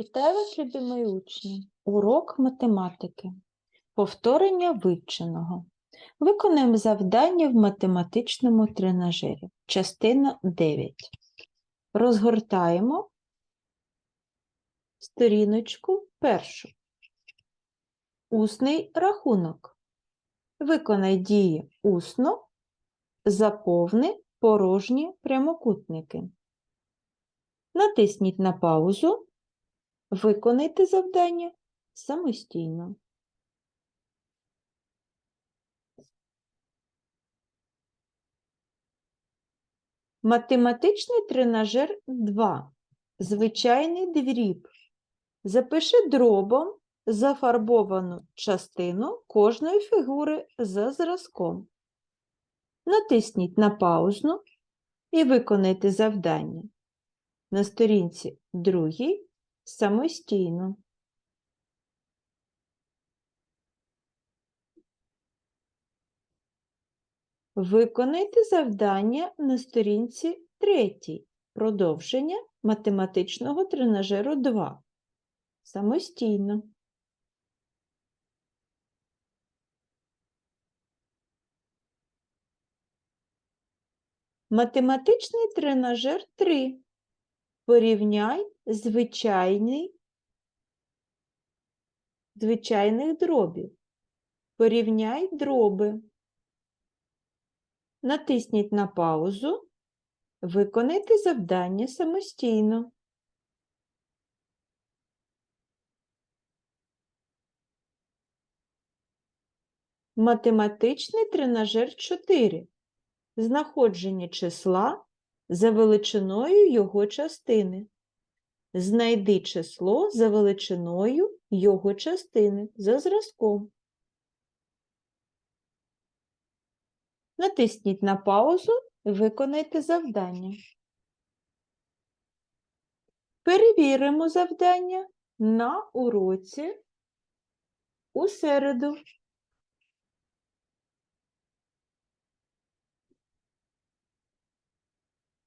Вітаю вас, любі мої учні! Урок математики. Повторення вивченого. Виконаємо завдання в математичному тренажері. Частина 9. Розгортаємо сторіночку першу. Усний рахунок. Виконай дії усно, заповни порожні прямокутники. Натисніть на паузу. Виконайте завдання самостійно. Математичний тренажер 2. Звичайний дріб. Запиши дробом зафарбовану частину кожної фігури за зразком. Натисніть на паузну і виконайте завдання. На сторінці другій самостійно. Виконайте завдання на сторінці третій. Продовження математичного тренажеру 2. Самостійно. Математичний тренажер 3. Порівняй звичайний звичайних дробів. Порівняй дроби. Натисніть на паузу. Виконайте завдання самостійно. Математичний тренажер 4. Знаходження числа за величиною його частини. Знайди число за величиною його частини за зразком. Натисніть на паузу і виконайте завдання. Перевіримо завдання на уроці у середу.